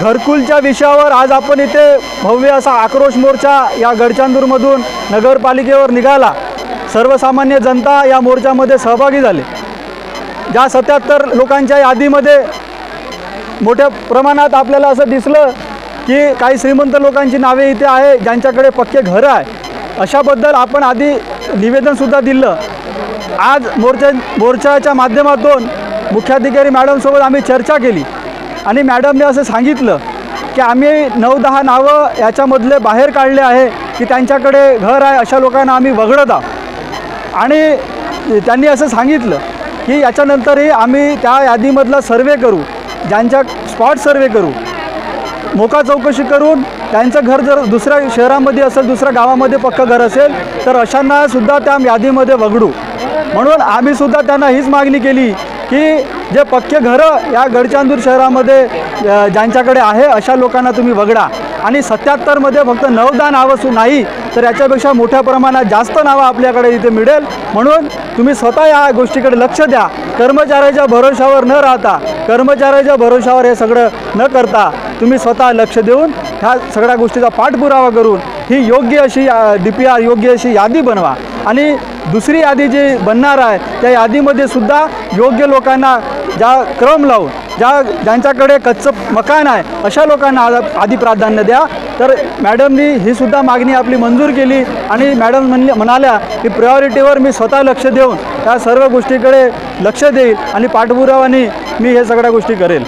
घरकुलच्या विषयावर आज आपण इथे भव्य असा आक्रोश मोर्चा या गडचांदूरमधून नगरपालिकेवर निघाला. सर्वसामान्य जनता या मोर्चामध्ये सहभागी झाले. ज्या सत्याहत्तर लोकांच्या यादीमध्ये मोठ्या प्रमाणात आपल्याला असं दिसलं की काही श्रीमंत लोकांची नावे इथे आहे ज्यांच्याकडे पक्के घरं आहे अशाबद्दल आपण आधी निवेदनसुद्धा दिलं. आज मोर्चा मोर्चाच्या माध्यमातून मुख्याधिकारी मॅडमसोबत आम्ही चर्चा केली. आणि मॅडमने असं सांगितलं की आम्ही नऊ दहा नावं याच्यामधले बाहेर काढले आहे की त्यांच्याकडे घर आहे अशा लोकांना आम्ही वगळत. आहोत आणि त्यांनी असं सांगितलं की याच्यानंतरही आम्ही त्या यादीमधला सर्वे करू ज्यांच्या स्पॉट सर्वे करू. मोका चौकशी करून त्यांचं घर जर दुसऱ्या शहरामध्ये असेल दुसऱ्या गावामध्ये पक्कं घर असेल तर अशांनासुद्धा त्या यादीमध्ये वगडू म्हणून आम्ही सुद्धा त्यांना हीच मागणी केली की जे पक्के घरं या गडचांदूर शहरामध्ये ज्यांच्याकडे आहे अशा लोकांना तुम्ही वगडा आणि सत्याहत्तरमध्ये फक्त नवदा नावं सु नाही तर याच्यापेक्षा मोठ्या प्रमाणात जास्त नावं आपल्याकडे इथे मिळेल. म्हणून तुम्ही स्वतः या गोष्टीकडे लक्ष द्या. कर्मचाऱ्याच्या भरोशावर न राहता कर्मचाऱ्याच्या भरोशावर हे सगळं न करता तुम्ही स्वतः लक्ष देऊन ह्या सगळ्या गोष्टीचा पाठपुरावा करून ही योग्य अशी डी पी आर योग्य अशी यादी बनवा. आणि दुसरी यादी जी बनणार आहे त्या यादीमध्ये सुद्धा योग्य लोकांना ज्या क्रम लावून ज्या ज्यांच्याकडे कच्चं मकान आहे अशा लोकांना आधी प्राधान्य द्या. तर मॅडमनी ही सुद्धा मागणी आपली मंजूर केली आणि मॅडम म्हणले म्हणाल्या की प्रायोरिटीवर मी स्वतः लक्ष देऊन त्या सर्व गोष्टीकडे लक्ष देईल आणि पाठपुरावाने मी हे सगळ्या गोष्टी करेल.